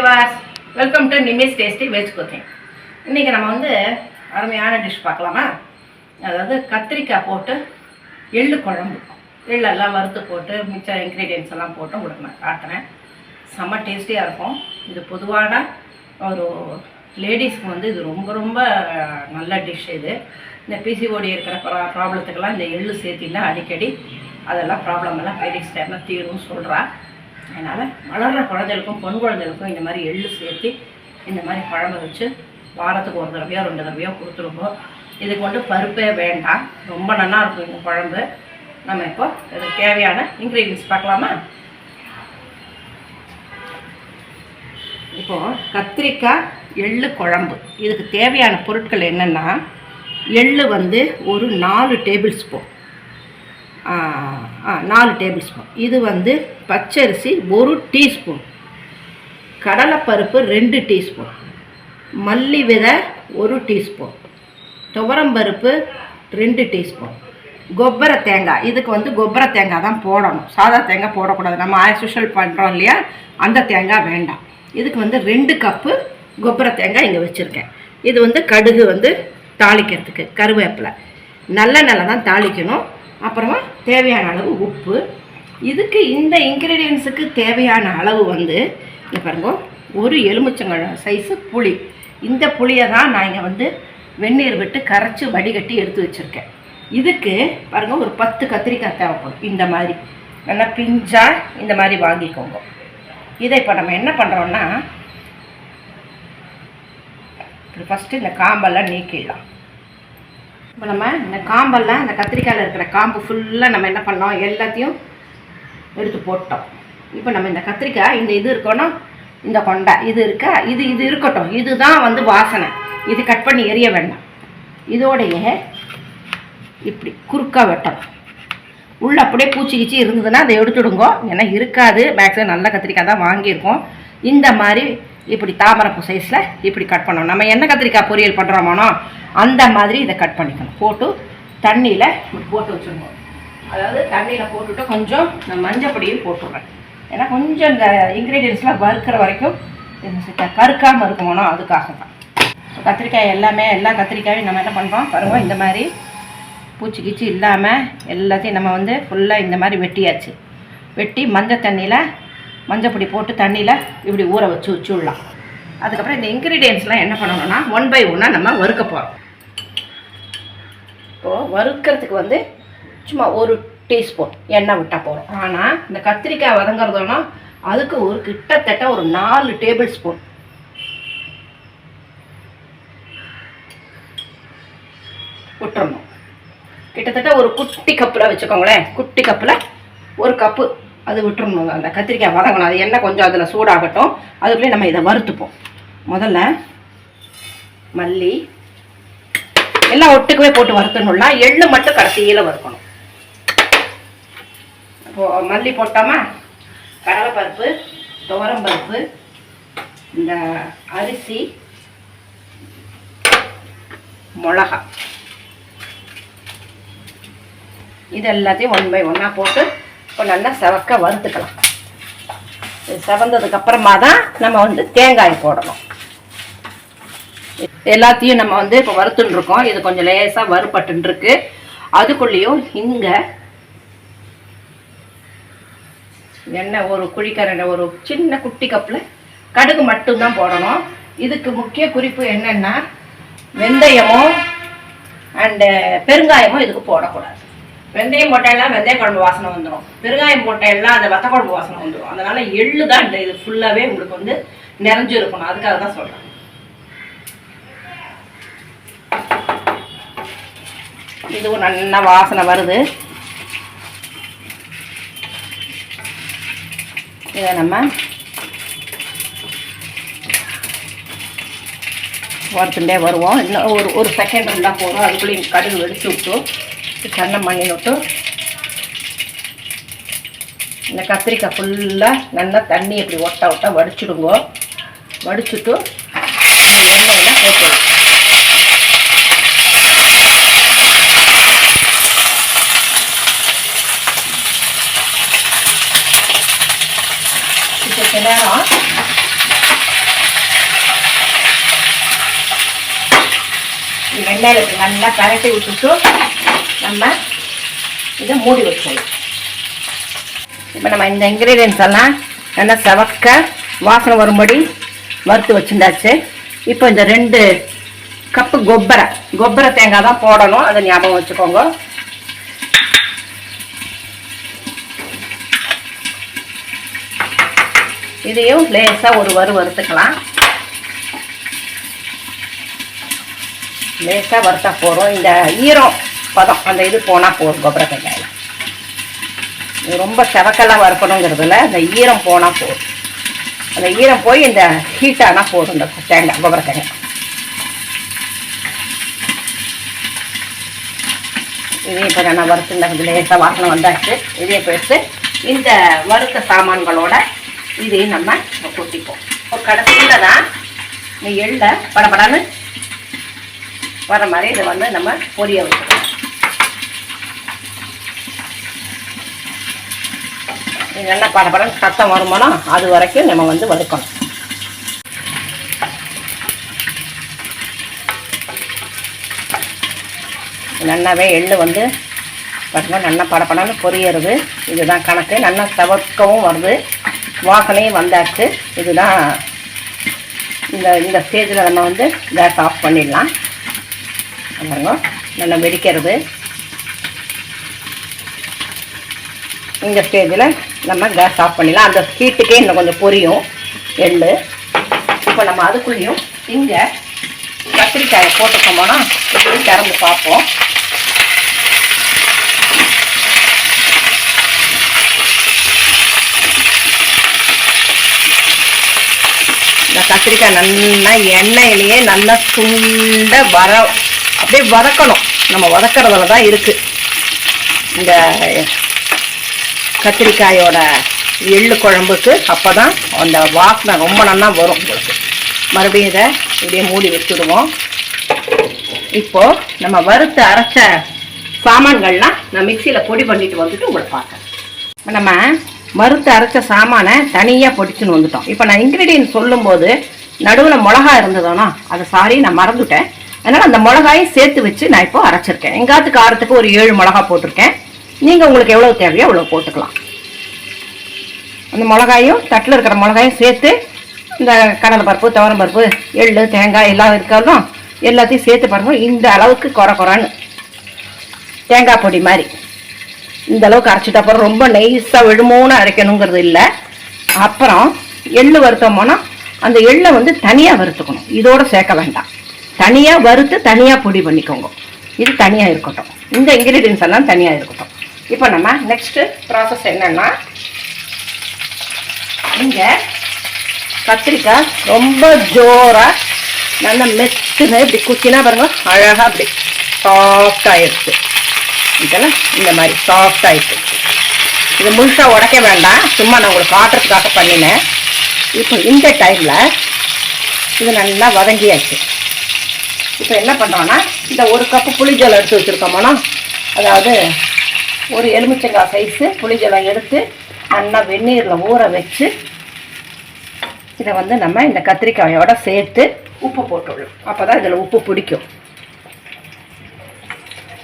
Vilas welcome to நிமிஸ் tasty veg cooking இன்றைக்கி நம்ம வந்து அருமையான டிஷ் பார்க்கலாமா? அதாவது கத்திரிக்காய் போட்டு எள்ளு குழம்பு. எள்ளெல்லாம் வறுத்து போட்டு மிச்ச இன்க்ரீடியன்ஸ் எல்லாம் போட்டு உங்களுக்கு நான் காட்டுறேன். செம்ம டேஸ்டியாக இருக்கும். இது பொதுவான ஒரு லேடிஸ்க்கு வந்து இது ரொம்ப ரொம்ப நல்ல டிஷ் இது. இந்த பிசிஓடி இருக்கிற ப்ரா ப்ராப்ளத்துக்கெல்லாம் இந்த எள்ளு சேர்த்தின்னா அடிக்கடி அதெல்லாம் ப்ராப்ளம் எல்லாம் பீரியட்ஸ் டைமில் தீரும்னு சொல்கிறா அதனால் வளர்கிற குழந்தைகளுக்கும் பொன் குழந்தைகளுக்கும் இந்த மாதிரி எள்ளு சேர்த்து இந்த மாதிரி குழம்பு வச்சு வாரத்துக்கு ஒரு தடவையோ ரெண்டு தடவையோ கொடுத்துருவோம் இதுக்கு வந்து பருப்பே வேண்டாம். ரொம்ப நல்லா இருக்கும் இந்த குழம்பு. நம்ம இப்போ இதுக்கு தேவையான இன்க்ரீடியன்ஸ் பார்க்கலாமா? இப்போது கத்திரிக்காய் எள்ளு குழம்பு. இதுக்கு தேவையான பொருட்கள் என்னென்னா எள்ளு வந்து ஒரு நாலு டேபிள் ஸ்பூன் நாலு டேபிள் ஸ்பூன் இது வந்து பச்சரிசி ஒரு டீஸ்பூன் கடலைப்பருப்பு ரெண்டு டீஸ்பூன் மல்லி விதை ஒரு டீஸ்பூன் துவரம்பருப்பு ரெண்டு டீஸ்பூன் கொப்பரை தேங்காய். இதுக்கு வந்து கொப்பரை தேங்காய் தான் போடணும். சாதா தேங்காய் போடக்கூடாது. நம்ம ஆஸ் பண்ணுறோம் இல்லையா? அந்த தேங்காய் வேண்டாம். இதுக்கு வந்து ரெண்டு கப்பு கொப்பரை தேங்காய் இங்கே வச்சுருக்கேன். இது வந்து கடுகு வந்து தாளிக்கிறதுக்கு கருவேப்பிலை. நல்ல நல்ல தான் தாளிக்கணும். அப்புறமா தேவையான அளவு உப்பு. இதுக்கு இந்த இன்க்ரீடியன்ஸுக்கு தேவையான அளவு வந்து இங்கே பாருங்க ஒரு எலுமிச்சங்கழம் சைஸு புளி. இந்த புளியை தான் நான் இங்கே வந்து வெந்நீர் விட்டு கரைச்சி வடிகட்டி எடுத்து வச்சுருக்கேன். இதுக்கு பாருங்க ஒரு பத்து கத்திரிக்காய் தேவைப்படும். இந்த மாதிரி. நல்லா பிஞ்சா இந்த மாதிரி வாங்கிக்கோங்க. இதை இப்போ நம்ம என்ன பண்ணுறோன்னா ஃபஸ்ட்டு இந்த காம்பெல்லாம் நீக்கிடலாம். இப்போ நம்ம இந்த காம்பெல்லாம் இந்த கத்திரிக்காயில் இருக்கிற காம்பு ஃபுல்லாக நம்ம என்ன பண்ணோம்? எல்லாத்தையும் எடுத்து போட்டோம். இப்போ நம்ம இந்த கத்திரிக்காய் இந்த இது இருக்கணும் இந்த கொண்டை இது இருக்க இது இது இருக்கட்டும். இதுதான் வந்து வாசனை. இது கட் பண்ணி எரிய வேண்டாம். இதோடைய இப்படி குறுக்கா வெட்டணும். உள்ள அப்படியே பூச்சி கீச்சி இருந்ததுன்னா அதை எடுத்துடுங்கோ. ஏன்னா இருக்காது. மேக்ஸிமம் நல்ல கத்திரிக்காய் தான் வாங்கியிருக்கோம். இந்த மாதிரி இப்படி தாமரைப்பூ சைஸில் இப்படி கட் பண்ணணும். நம்ம என்ன கத்திரிக்காய் பொரியல் பண்ணுறோமோனோ அந்த மாதிரி இதை கட் பண்ணிக்கணும். போட்டு தண்ணியில் போட்டு வச்சுருவோம் அதாவது தண்ணியில் போட்டுவிட்டு கொஞ்சம் நான் மஞ்சள் பொடியும் போட்டுடுறேன். ஏன்னா கொஞ்சம் இந்த இன்க்ரீடியன்ஸ்லாம் வறுக்கிற வரைக்கும் கருக்காமல் இருக்குமோனோ அதுக்காக தான் கத்திரிக்காய் எல்லாமே எல்லா கத்திரிக்காயும் நம்ம என்ன பண்ணுறோம் பருவம் இந்த மாதிரி பூச்சி கீச்சி இல்லாமல் எல்லாத்தையும் நம்ம வந்து ஃபுல்லாக இந்த மாதிரி வெட்டியாச்சு. வெட்டி மஞ்சள் தண்ணியில் மஞ்சள் பொடி போட்டு தண்ணியில் இப்படி ஊற வச்சு வச்சுடலாம். அதுக்கப்புறம் இந்த இன்க்ரீடியன்ஸ்லாம் என்ன பண்ணணும்னா ஒன் பை ஒன்னாக நம்ம வறுக்க போகிறோம் இப்போது வறுக்கிறதுக்கு வந்து சும்மா ஒரு டீஸ்பூன் எண்ணெய் விட்டால் போகிறோம் ஆனால் இந்த கத்திரிக்காய் வதங்குறதுனா அதுக்கு ஒரு கிட்டத்தட்ட ஒரு நாலு டேபிள் ஸ்பூன் விட்டுறணும். கிட்டத்தட்ட ஒரு குட்டி கப்பில் வச்சுக்கோங்களேன். குட்டி கப்பில் ஒரு கப்பு அது விட்டுறணும். அந்த கத்திரிக்காய் வதங்கணும். அது எண்ணெய் கொஞ்சம் அதில் சூடாகட்டும். அதுக்குள்ளே நம்ம இதை வறுத்துப்போம். முதல்ல மல்லி எல்லாம் ஒட்டுக்கவே போட்டு வறுத்தணும்னா எள்ளு மட்டும் கடைசியில் வறுக்கணும். இப்போ மல்லி போட்டோமா? கடலைப்பருப்பு துவரம்பருப்பு இந்த அரிசி மிளகா. இது எல்லாத்தையும் ஒன் பை ஒன்னாக போட்டு இப்போ நல்லா செவக்க வறுத்துக்கலாம். இது செவந்ததுக்கு அப்புறமா தான் நம்ம வந்து தேங்காய் போடணும். எல்லாத்தையும் நம்ம வந்து இப்போ வறுத்துன்னு இருக்கோம். இது கொஞ்சம் லேசாக வறுபட்டுருக்கு அதுக்குள்ளேயும் இங்கே எண்ணெய் ஒரு குழிக்கரண்டை ஒரு சின்ன குட்டி கப்பில் கடுகு மட்டும்தான் போடணும். இதுக்கு முக்கிய குறிப்பு என்னென்னா வெந்தயமும் அண்டு பெருங்காயமும் இதுக்கு போடக்கூடாது. வெந்தயம் போட்டெல்லாம் வெந்தய குழம்பு வாசனை வந்துடும் பெருங்காயம் போட்டெல்லாம் அந்த வத்த குழம்பு வாசனை வந்துடும் அதனால எள்ளு தான் இந்த இது ஃபுல்லாகவே உங்களுக்கு வந்து நிறைஞ்சு இருக்கணும். அதுக்காக தான் சொல்கிறேன் இதுவும் நல்லா வாசனை வருது. இதை நம்ம வறுத்துட்டே வருவோம். இன்னும் ஒரு ஒரு செகண்ட் இருந்தால் போதும். அதுக்குள்ளேயும் கடுகு வெடிச்சு விட்டு ಸಣ್ಣ ಮಣ್ಣಿನೊಟ್ಟು இந்த கத்திரிக்காய் ஃபுல்லாக நல்லா தண்ணி இப்படி ஒட்டா ஒட்டா வடிச்சுடுங்க. வடிச்சுட்டு இந்த எண்ணெயில் போட்டு இப்போ சில நேரம் எண்ணெயில் நல்லா கரட்டி விட்டுட்டு நம்ம இதை மூடி வச்சிடலாம். இப்போ நம்ம இந்த இன்க்ரீடியன்ஸ் எல்லாம் நல்லா செவக்க வாசனை வரும்படி வறுத்து வச்சுருந்தாச்சு. இப்போ இந்த ரெண்டு கப்பு கொப்பரை கொப்பரை தேங்காய் தான் போடணும். அதை ஞாபகம் வச்சுக்கோங்க. இதையும் லேசாக ஒரு வறு வறுத்துக்கலாம். லேசாக வறுத்தா போகிறோம் இந்த ஈரம் பதம் அந்த இது போனால் போதும் கொப்பரை ரொம்ப செவக்கெல்லாம் வறுக்கணுங்கிறதுல அந்த ஈரம் போனால் போதும். அந்த ஈரம் போய் இந்த ஹீட்டானால் போதும் இந்த தேங்காய் கொப்பரை இதே இப்போ நான் வறுத்துருந்த கொஞ்சம் லேசாக வாசனை வந்தாச்சு. இதே போயிட்டு இந்த வறுத்த சாமான்களோட இதையும் நம்ம கொட்டிப்போம். இப்போ கடைசியில் தான் இந்த எள்ளை படப்படான்னு வர மாதிரி இதை வந்து நம்ம பொரிய வச்சுக்கணும். நல்லா படப்படம் சத்தம் வருமானோ அது வரைக்கும் நம்ம வந்து வறுக்கணும். நல்லாவே எள்ளு வந்து பார்த்தீங்கன்னா நல்லா படப்படன்னு பொரியறது. இதுதான் கணக்கு. நல்லா தவக்கவும் வருது. வாசனையும் வந்தாச்சு. இதுதான் இந்த இந்த ஸ்டேஜில் நம்ம வந்து கேஸ் ஆஃப் பண்ணிடலாம். பாருங்க நல்லா வெடிக்கிறது. இந்த ஸ்டேஜில் நம்ம கேஸ் ஆஃப் பண்ணிடலாம். அந்த ஹீட்டுக்கே இன்னும் கொஞ்சம் பொரியும். எள்ளு. இப்போ நம்ம அதுக்குள்ளேயும் இங்கே கத்திரிக்காயை போட்டுக்கோமோனா இப்படி திறந்து பார்ப்போம். இந்த கத்திரிக்காய் நல்லா எண்ணெயிலேயே நல்லா சுண்ட வர அப்படியே வதக்கணும். நம்ம வதக்கிறதுல தான் இருக்குது இந்த கத்திரிக்காயோட எள்ளு குழம்புக்கு அப்போ தான் அந்த வாசனை ரொம்ப நல்லா வரும் உங்களுக்கு. மறுபடியும் இதை இப்படியே மூடி வச்சுடுவோம். இப்போ நம்ம வறுத்து அரைச்ச சாமான்கள்லாம் நான் மிக்சியில் பொடி பண்ணிட்டு வந்துட்டு உங்களை பார்க்குறேன். நம்ம வறுத்து அரைச்ச சாமானை தனியாக பொடிச்சுன்னு வந்துட்டோம். இப்போ நான் இன்க்ரீடியன்ட் சொல்லும்போது நடுவில் மிளகா இருந்ததுனா அதை சாரி நான் மறந்துட்டேன். அதனால் அந்த மிளகாயும் சேர்த்து வச்சு நான் இப்போ அரைச்சிருக்கேன். எங்காத்து காரத்துக்கு ஒரு ஏழு மிளகா போட்டிருக்கேன். நீங்கள் உங்களுக்கு எவ்வளோ தேவையோ அவ்வளோ போட்டுக்கலாம். அந்த மிளகாயும் தட்டில் இருக்கிற மிளகாயும் சேர்த்து இந்த கடலை பருப்பு துவரம் பருப்பு எள் தேங்காய் எல்லாம் இருக்காலும் எல்லாத்தையும் சேர்த்து பாருங்கள் இந்த அளவுக்கு குறை குறைன்னு தேங்காய் பொடி மாதிரி. இந்த அளவுக்கு அரைச்சிட்டு அப்புறம் ரொம்ப நைஸாக விழுமோன்னு அரைக்கணுங்கிறது இல்லை. அப்புறம் எள்ளு வறுத்தோம்னா அந்த எள்ளை வந்து தனியாக வறுத்துக்கணும். இதோட சேர்க்க வேண்டாம். தனியாக வறுத்து தனியாக பொடி பண்ணிக்கோங்க. இது தனியாக இருக்கட்டும். இந்த இன்க்ரீடியன்ஸ் எல்லாம் தனியாக இருக்கட்டும். இப்போ நம்ம நெக்ஸ்ட்டு ப்ராசஸ் என்னென்னா இங்கே கத்திரிக்காய் ரொம்ப ஜோராக நல்லா மெத்துன்னு இப்படி குச்சினா பாருங்கள் அழகாக அப்படி சாஃப்டாகிடுச்சு இதெல்லாம் இந்த மாதிரி சாஃப்டாகிடுச்சு இது முழுசாக உடைக்க வேண்டாம் சும்மா நான் உங்களுக்கு காட்டுறதுக்காக பண்ணினேன். இப்போ இந்த டைமில் இது நல்லா வதங்கியாச்சு. இப்போ என்ன பண்ணுறோன்னா இந்த ஒரு கப்பு புளிஜல் எடுத்து வச்சுருக்கோமோனா அதாவது ஒரு எலுமிச்சங்காய் சைஸு புளிஜலம் எடுத்து நல்லா வெந்நீரில் ஊற வச்சு இதை வந்து நம்ம இந்த கத்திரிக்காயோட சேர்த்து உப்பு போட்டுவிடும் அப்போ தான் இதில் உப்பு பிடிக்கும்.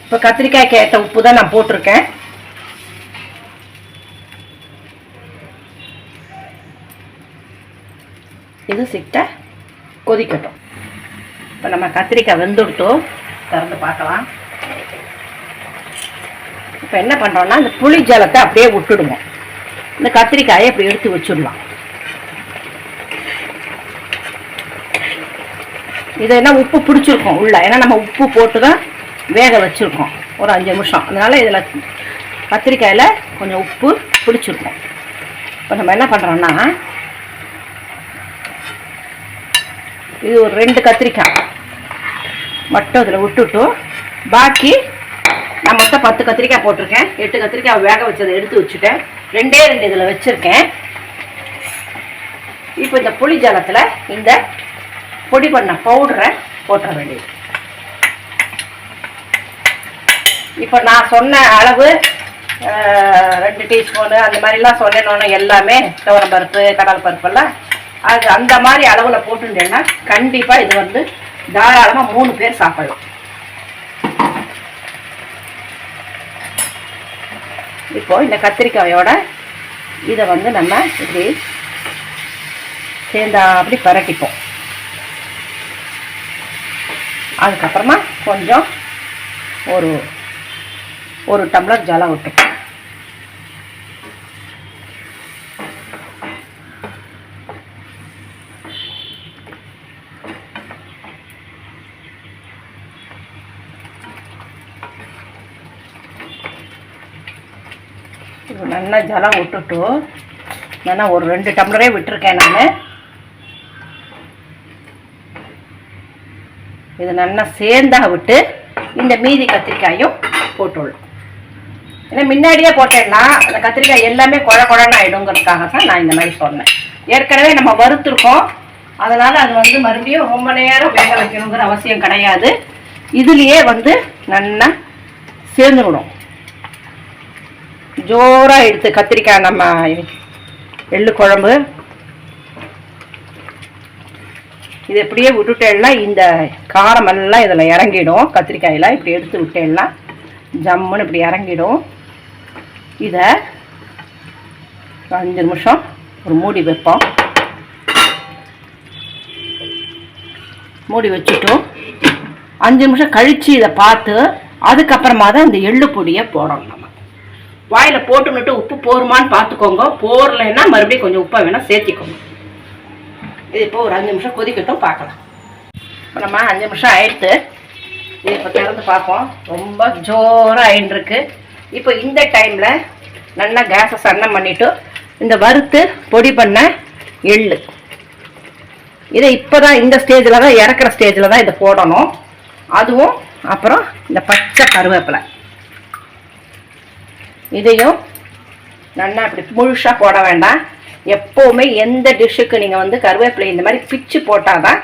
இப்போ கத்திரிக்காய்க்கு ஏற்ற உப்பு தான் நான் போட்டிருக்கேன். இது சிட்ட கொதிக்கட்டும். இப்போ நம்ம கத்திரிக்காய் வெந்துவிட்டோம் திறந்து பார்க்கலாம். இப்போ என்ன பண்ணுறோம்னா இந்த புளி ஜலத்தை அப்படியே விட்டுடுவோம் இந்த கத்திரிக்காயை இப்படி எடுத்து வச்சிடலாம். இதெல்லாம் என்ன உப்பு பிடிச்சிருக்கோம் உள்ள. ஏன்னா நம்ம உப்பு போட்டு தான் வேக வச்சுருக்கோம். ஒரு அஞ்சு நிமிஷம். அதனால் இதில் கத்திரிக்காயில் கொஞ்சம் உப்பு பிடிச்சிருக்கோம். இப்போ நம்ம என்ன பண்ணுறோன்னா இது ஒரு ரெண்டு கத்திரிக்காய். மட்டும் இதில் விட்டுட்டு பாக்கி நான் மொத்தம் பத்து கத்திரிக்காய் போட்டிருக்கேன். எட்டு கத்திரிக்காய் வேக வச்சதை எடுத்து வச்சுட்டேன். ரெண்டே ரெண்டு இதில் வச்சுருக்கேன். இப்போ இந்த புளி ஜலத்தில் இந்த பொடி பண்ண பவுடரை போட்டுற வேண்டியது. இப்போ நான் சொன்ன அளவு ரெண்டு டீஸ்பூனு அந்த மாதிரிலாம் சொன்னேன்னு எல்லாமே துவரம் பருப்பு கடல் பருப்பெல்லாம். அது அந்த மாதிரி அளவில் போட்டுட்டேன்னா கண்டிப்பாக இது வந்து தாராளமாக மூணு பேர் சாப்பிடலாம். இப்போ இந்த கத்திரிக்காயோட இதை வந்து நம்ம இப்படி சேர்ந்தா அப்படி பரட்டிப்போம். அதுக்கப்புறமா கொஞ்சம் ஒரு ஒரு டம்ளர் ஜலம் விட்டுப்போம் இது நல்லா ஜலம் விட்டுட்டு நல்லா ஒரு ரெண்டு டம்ளரே விட்டுருக்கேன் நான். இது நல்லா சேர்ந்தா விட்டு இந்த மீதி கத்திரிக்காயும் போட்டுள்ளோம் ஏன்னா முன்னாடியே போட்டேன்னா அந்த கத்திரிக்காய் எல்லாமே குழ குழன்னு ஆகிடுங்கிறதுக்காக தான் நான் இந்த மாதிரி சொன்னேன். ஏற்கனவே நம்ம வறுத்துருக்கோம். அதனால் அது வந்து மறுபடியும் ரொம்ப நேரம் வேக வைக்கணுங்கிற அவசியம் கிடையாது. இதுலேயே வந்து நல்லா சேர்ந்துவிடும் ஜோராக எடுத்து கத்திரிக்காய் நம்ம எள்ளு குழம்பு. இது எப்படியே விட்டுட்டேன்னா இந்த காரமெல்லாம் இதில் இறங்கிடும். கத்திரிக்காயில் இப்படி எடுத்து விட்டேன்னா ஜம்முன்னு இப்படி இறங்கிடும். இதை ஒரு அஞ்சு நிமிஷம் ஒரு மூடி வைப்போம். மூடி வச்சுட்டோம் அஞ்சு நிமிஷம் கழித்து இதை பார்த்து அதுக்கப்புறமா தான் இந்த எள்ளு பொடியை போடணும் நம்ம. வாயில் போட்டுன்னுட்டு உப்பு போருமான்னு பார்த்துக்கோங்க போரலைன்னா மறுபடியும் கொஞ்சம் உப்பை வேணால் சேர்த்திக்கோங்க. இது இப்போ ஒரு அஞ்சு நிமிஷம் கொதிக்கட்டும் பார்க்கலாம் இப்போ நம்ம அஞ்சு நிமிஷம் ஆயிடுத்து. இது இப்போ திறந்து பார்ப்போம். ரொம்ப ஜோராக ஆயின்ட்டுருக்கு இப்போ இந்த டைமில் நல்லா கேஸை சன்னம் பண்ணிவிட்டு இந்த வறுத்து பொடி பண்ண எள்ளு. இதை இப்போ தான் இந்த ஸ்டேஜில் தான் இறக்குற ஸ்டேஜில் தான் இதை போடணும். அதுவும் அப்புறம் இந்த பச்சை கருவேப்பிலை. இதையும் நல்லா இப்படி முழுசாக போட வேண்டாம். எப்போவுமே எந்த டிஷ்ஷுக்கு நீங்கள் வந்து கருவேப்பிலை இந்த மாதிரி பிச்சு போட்டால் தான்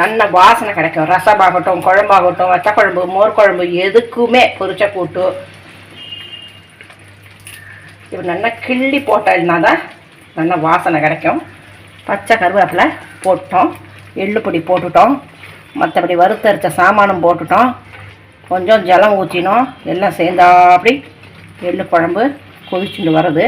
நல்ல வாசனை கிடைக்கும். ரசமாகட்டும் குழம்பாகட்டும் வத்த குழம்பு மோர் குழம்பு எதுக்குமே பொரிச்ச கூட்டு. இப்போ நல்லா கிள்ளி போட்டோம்னா தான் நல்ல வாசனை கிடைக்கும். பச்சை கருவேப்பிலை போட்டோம். எள்ளுப்பொடி போட்டுட்டோம். மற்றபடி வறுத்தரித்த சாமானும் போட்டுட்டோம். கொஞ்சம் ஜலம் ஊற்றினோம் எல்லாம் சேர்ந்தாப்படி எள்ளு குழம்பு கொதிச்சுட்டு வருது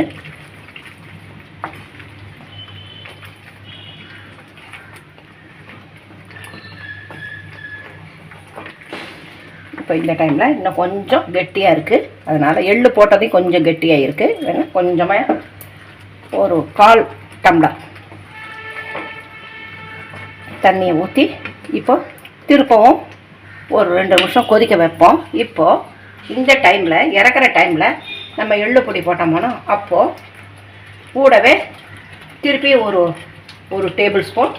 இப்போ இந்த டைமில் இன்னும் கொஞ்சம் கெட்டியாக இருக்குது அதனால் எள்ளு போட்டதையும் கொஞ்சம் கெட்டியாக இருக்குது வேணால் கொஞ்சமாக ஒரு கால் டம்ளர் தண்ணியை ஊற்றி இப்போ திருப்பவும் ஒரு ரெண்டு நிமிஷம் கொதிக்க வைப்போம். இப்போது இந்த டைமில் இறக்குற டைமில் நம்ம எள்ளு பொடி போட்டோமோனோ அப்போது கூடவே திருப்பி ஒரு ஒரு டேபிள் ஸ்பூன்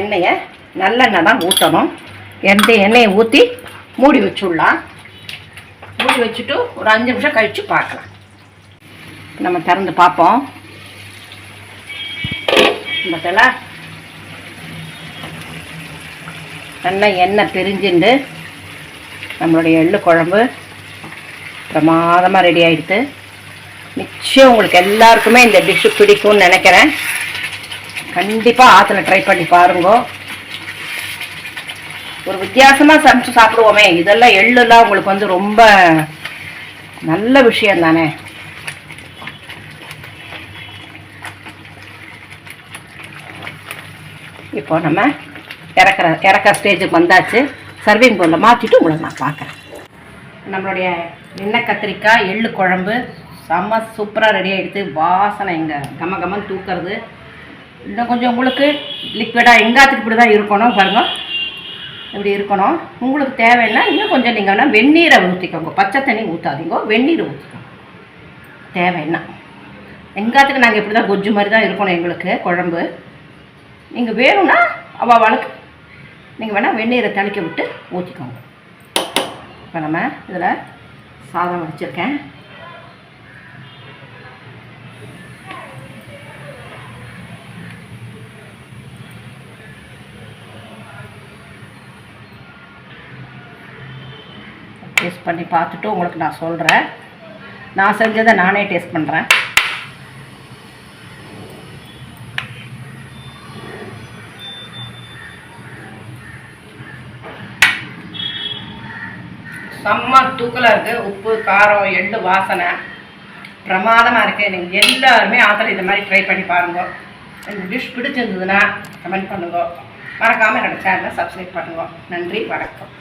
எண்ணெயை நல்லெண்ணெய் தான் ஊற்றணும் எந்த எண்ணெயை ஊற்றி மூடி வச்சுடலாம். மூடி வச்சுட்டு ஒரு அஞ்சு நிமிஷம் கழித்து பார்க்கலாம். நம்ம திறந்து பார்ப்போம். பார்த்தல நல்லா எண்ணெய் பிரிஞ்சுண்டு நம்மளுடைய எள்ளு குழம்பு பிரமாதமாக ரெடி ஆகிடுது நிச்சயம் உங்களுக்கு எல்லாருக்குமே இந்த டிஷ்ஷு பிடிக்கும்னு நினைக்கிறேன். கண்டிப்பாக ஆற்றுல ட்ரை பண்ணி பாருங்க. ஒரு வித்தியாசமாக சமைச்சு சாப்பிடுவோமே. இதெல்லாம் எள்ளுலாம் உங்களுக்கு வந்து ரொம்ப நல்ல விஷயம் தானே. இப்போ நம்ம இறக்குற இறக்க ஸ்டேஜுக்கு வந்தாச்சு. சர்விங் போர்டில் மாற்றிட்டு உங்களை நான் பார்க்குறேன். நம்மளுடைய எண்ணெய் கத்திரிக்காய் எள்ளு குழம்பு செம்ம சூப்பராக ரெடி ஆகிடுது வாசனை இங்கே கம கமன்னு தூக்கிறது. இன்னும் கொஞ்சம் உங்களுக்கு லிக்விடாக எங்காத்துக்கு இப்படி தான் இருக்கணும் பாருங்கள் இப்படி இருக்கணும். உங்களுக்கு தேவைன்னா இன்னும் கொஞ்சம் நீங்கள் வேணால் வெந்நீரை ஊற்றிக்கோங்க பச்சை தண்ணி ஊற்றாதீங்க வெந்நீரை ஊற்றிக்கோங்க தேவைன்னா எங்காத்துக்கு நாங்கள் இப்படி தான் கொஜ்ஜு மாதிரி தான் இருக்கணும் எங்களுக்கு குழம்பு. நீங்கள் வேணும்னா அவள் வழக்கு நீங்கள் வேணால் வெந்நீரை தணிக்க விட்டு ஊற்றிக்கோங்க இப்போ நம்ம இதில் சாதம் வச்சுருக்கேன். டேஸ்ட் பண்ணி பார்த்துட்டு உங்களுக்கு நான் சொல்கிறேன். நான் செஞ்சதை நானே டேஸ்ட் பண்ணுறேன். செம்ம தூக்கலாக இருக்குது உப்பு காரம் எள்ளு வாசனை. பிரமாதமாக இருக்குது நீங்கள் எல்லாருமே ஆத்தில் இந்த மாதிரி ட்ரை பண்ணி பாருங்க. இந்த டிஷ் பிடிச்சிருந்ததுன்னா கமெண்ட் பண்ணுங்க. மறக்காமல் என்னோடய சேனலை சப்ஸ்கிரைப் பண்ணுங்க. நன்றி வணக்கம்.